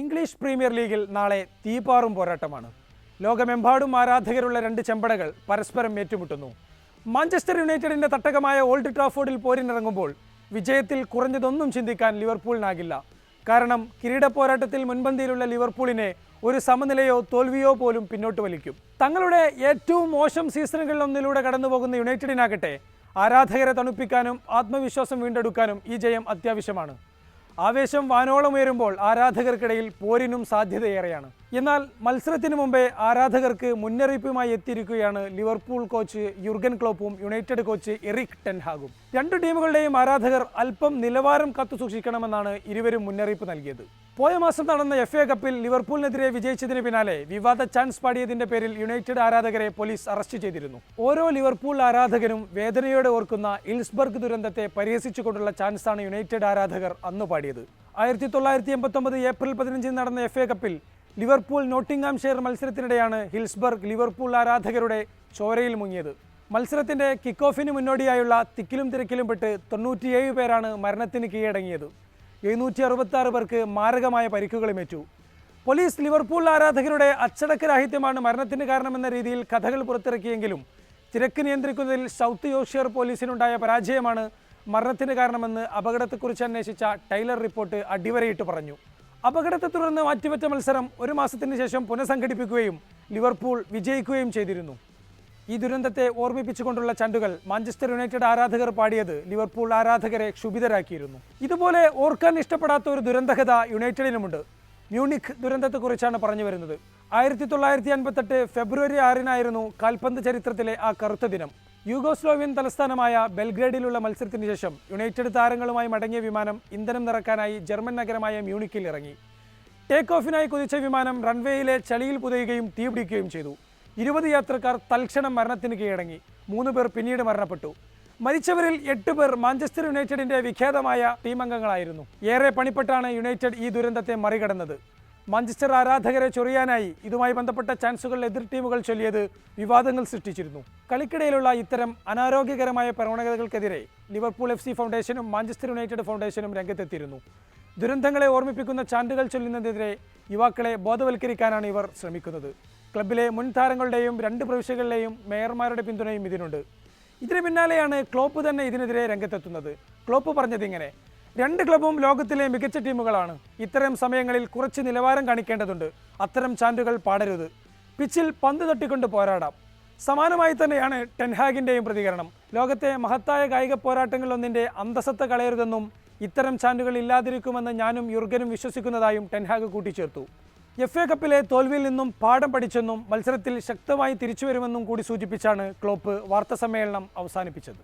English premier ലീഗിൽ നാളെ തീപാറും പോരാട്ടമാണ്. ലോകമെമ്പാടും ആരാധകരുള്ള രണ്ട് ചെമ്പടകൾ പരസ്പരം ഏറ്റുമുട്ടുന്നു. മാഞ്ചസ്റ്റർ യുണൈറ്റഡിന്റെ തട്ടകമായ ഓൾഡ് ട്രാഫോർഡിൽ പോരിനിറങ്ങുമ്പോൾ വിജയത്തിൽ കുറഞ്ഞതൊന്നും ചിന്തിക്കാൻ ലിവർപൂളിനാകില്ല. കാരണം കിരീട പോരാട്ടത്തിൽ മുൻപന്തിയിലുള്ള ലിവർപൂളിനെ ഒരു സമനിലയോ തോൽവിയോ പോലും പിന്നോട്ട് വലിക്കും. തങ്ങളുടെ ഏറ്റവും മോശം സീസണുകളിലൊന്നിലൂടെ കടന്നുപോകുന്ന യുണൈറ്റഡിനാകട്ടെ ആരാധകരെ തണുപ്പിക്കാനും ആത്മവിശ്വാസം വീണ്ടെടുക്കാനും ഈ ജയം അത്യാവശ്യമാണ്. ആവേശം വാനോളം ഉയരുമ്പോൾ ആരാധകർക്കിടയിൽ പോരിനും സാധ്യതയേറെയാണ്. എന്നാൽ മത്സരത്തിന് മുമ്പേ ആരാധകർക്ക് മുന്നറിയിപ്പുമായി എത്തിയിരിക്കുകയാണ് ലിവർപൂൾ കോച്ച് യുർഗൻ ക്ലോപ്പും യുണൈറ്റഡ് കോച്ച് എറിക് ടെൻഹാഗും. രണ്ടു ടീമുകളുടെയും ആരാധകർ അല്പം നിലവാരം കത്തു സൂക്ഷിക്കണമെന്നാണ് ഇരുവരും മുന്നറിയിപ്പ് നൽകിയത്. പോയ മാസം നടന്ന എഫ് എ കപ്പിൽ ലിവർപൂളിനെതിരെ വിജയിച്ചതിന് പിന്നാലെ വിവാദ ചാൻസ് പാടിയതിന്റെ പേരിൽ യുണൈറ്റഡ് ആരാധകരെ പോലീസ് അറസ്റ്റ് ചെയ്തിരുന്നു. ഓരോ ലിവർപൂൾ ആരാധകനും വേദനയോടെ ഓർക്കുന്ന ഇൽസ്ബർഗ് ദുരന്തത്തെ പരിഹസിച്ചുകൊണ്ടുള്ള ചാൻസാണ് യുണൈറ്റഡ് ആരാധകർ അന്ന് പാടിയത്. ആയിരത്തി തൊള്ളായിരത്തി എൺപത്തൊമ്പത് ഏപ്രിൽ പതിനഞ്ചിന് നടന്ന എഫ് എ കപ്പിൽ ലിവർപൂൾ നോട്ടിംഗാം ഷെയർ മത്സരത്തിനിടെയാണ് ഹിൽസ്ബർഗ് ലിവർപൂൾ ആരാധകരുടെ ചോരയിൽ മുങ്ങിയത്. മത്സരത്തിന്റെ കിക്കോഫിന് മുന്നോടിയായുള്ള തിക്കിലും തിരക്കിലും പെട്ട് തൊണ്ണൂറ്റിയേഴ് പേരാണ് മരണത്തിന് കീഴടങ്ങിയത്. എഴുന്നൂറ്റി അറുപത്തി പേർക്ക് മാരകമായ പരിക്കുകളുമേറ്റു പോലീസ് ലിവർപൂൾ ആരാധകരുടെ അച്ചടക്കരാഹിത്യമാണ് മരണത്തിന് കാരണമെന്ന രീതിയിൽ കഥകൾ പുറത്തിറക്കിയെങ്കിലും തിരക്ക് നിയന്ത്രിക്കുന്നതിൽ സൗത്ത് യോഷ്യർ പോലീസിനുണ്ടായ പരാജയമാണ് മരണത്തിന് കാരണമെന്ന് അപകടത്തെക്കുറിച്ച് അന്വേഷിച്ച ടൈലർ റിപ്പോർട്ട് അടിവരയിട്ട് പറഞ്ഞു. അപകടത്തെ തുടർന്ന് മാറ്റിവെച്ച മത്സരം ഒരു മാസത്തിന് ശേഷം പുനഃസംഘടിപ്പിക്കുകയും ലിവർപൂൾ വിജയിക്കുകയും ചെയ്തിരുന്നു. ഈ ദുരന്തത്തെ ഓർമ്മിപ്പിച്ചുകൊണ്ടുള്ള ചണ്ടുകൾ മാഞ്ചസ്റ്റർ യുണൈറ്റഡ് ആരാധകർ പാടിയത് ലിവർപൂൾ ആരാധകരെ ക്ഷുഭിതരാക്കിയിരുന്നു. ഇതുപോലെ ഓർക്കാൻ ഇഷ്ടപ്പെടാത്ത ഒരു ദുരന്തകഥ യുണൈറ്റഡിനുമുണ്ട്. മ്യൂണിക് ദുരന്തത്തെക്കുറിച്ചാണ് പറഞ്ഞു വരുന്നത്. ആയിരത്തി തൊള്ളായിരത്തി അൻപത്തെട്ട് ഫെബ്രുവരി ആറിനായിരുന്നു കാൽപന്ത് ചരിത്രത്തിലെ ആ കറുത്ത ദിനം. യൂഗോസ്ലോവിയൻ തലസ്ഥാനമായ ബെൽഗ്രേഡിലുള്ള മത്സരത്തിന് ശേഷം യുണൈറ്റഡ് താരങ്ങളുമായി മടങ്ങിയ വിമാനം ഇന്ധനം നിറക്കാനായി ജർമ്മൻ നഗരമായ മ്യൂണിക്കിൽ ഇറങ്ങി. ടേക്ക് ഓഫിനായി കുതിച്ച വിമാനം റൺവേയിലെ ചളിയിൽ പുതയുകയും തീപിടിക്കുകയും ചെയ്തു. ഇരുപത് യാത്രക്കാർ തൽക്ഷണം മരണത്തിന് കീഴടങ്ങി. മൂന്ന് പേർ പിന്നീട് മരണപ്പെട്ടു. മരിച്ചവരിൽ എട്ട് പേർ മാഞ്ചസ്റ്റർ യുണൈറ്റഡിന്റെ വിഖ്യാതമായ ടീമംഗങ്ങളായിരുന്നു. ഏറെ പണിപ്പെട്ടാണ് യുണൈറ്റഡ് ഈ ദുരന്തത്തെ മറികടന്നത്. മാഞ്ചസ്റ്റർ ആരാധകരെ ചൊറിയാനായി ഇതുമായി ബന്ധപ്പെട്ട ചാൻസുകൾ എതിർ ടീമുകൾ ചൊല്ലിയത് വിവാദങ്ങൾ സൃഷ്ടിച്ചിരുന്നു. കളിക്കിടയിലുള്ള ഇത്തരം അനാരോഗ്യകരമായ പ്രവണതകൾക്കെതിരെ ലിവർപൂൾ എഫ് സി ഫൗണ്ടേഷനും മാഞ്ചസ്റ്റർ യുണൈറ്റഡ് ഫൗണ്ടേഷനും രംഗത്തെത്തിയിരുന്നു. ദുരന്തങ്ങളെ ഓർമ്മിപ്പിക്കുന്ന ചാൻഡുകൾ ചൊല്ലുന്നതിനെതിരെ യുവാക്കളെ ബോധവൽക്കരിക്കാനാണ് ഇവർ ശ്രമിക്കുന്നത്. ക്ലബിലെ മുൻ താരങ്ങളുടെയും രണ്ട് പ്രവിശ്യകളിലെയും മേയർമാരുടെ പിന്തുണയും ഇതിനുണ്ട്. ഇതിന് പിന്നാലെയാണ് ക്ലോപ്പ് തന്നെ ഇതിനെതിരെ രംഗത്തെത്തുന്നത്. ക്ലോപ്പ് പറഞ്ഞത് ഇങ്ങനെ രണ്ട് ക്ലബും ലോകത്തിലെ മികച്ച ടീമുകളാണ്. ഇത്തരം സമയങ്ങളിൽ കുറച്ച് നിലവാരം കാണിക്കേണ്ടതുണ്ട്. അത്തരം ചാൻഡുകൾ പാടരുത്. പിച്ചിൽ പന്ത് തട്ടിക്കൊണ്ട് പോരാടാം. സമാനമായി തന്നെയാണ് ടെൻഹാഗിന്റെയും പ്രതികരണം. ലോകത്തെ മഹത്തായ കായിക പോരാട്ടങ്ങളിലൊന്നിന്റെ അന്തസത്ത കളയരുതെന്നും ഇത്തരം ചാൻഡുകൾ ഇല്ലാതിരിക്കുമെന്ന് ഞാനും യുർഗനും വിശ്വസിക്കുന്നതായും ടെൻഹാഗ് കൂട്ടിച്ചേർത്തു. എഫ് എ കപ്പിലെ തോൽവിയിൽ നിന്നും പാഠം പഠിച്ചെന്നും മത്സരത്തിൽ ശക്തമായി തിരിച്ചുവരുമെന്നും കൂടി സൂചിപ്പിച്ചാണ് ക്ലോപ്പ് വാർത്താസമ്മേളനം അവസാനിപ്പിച്ചത്.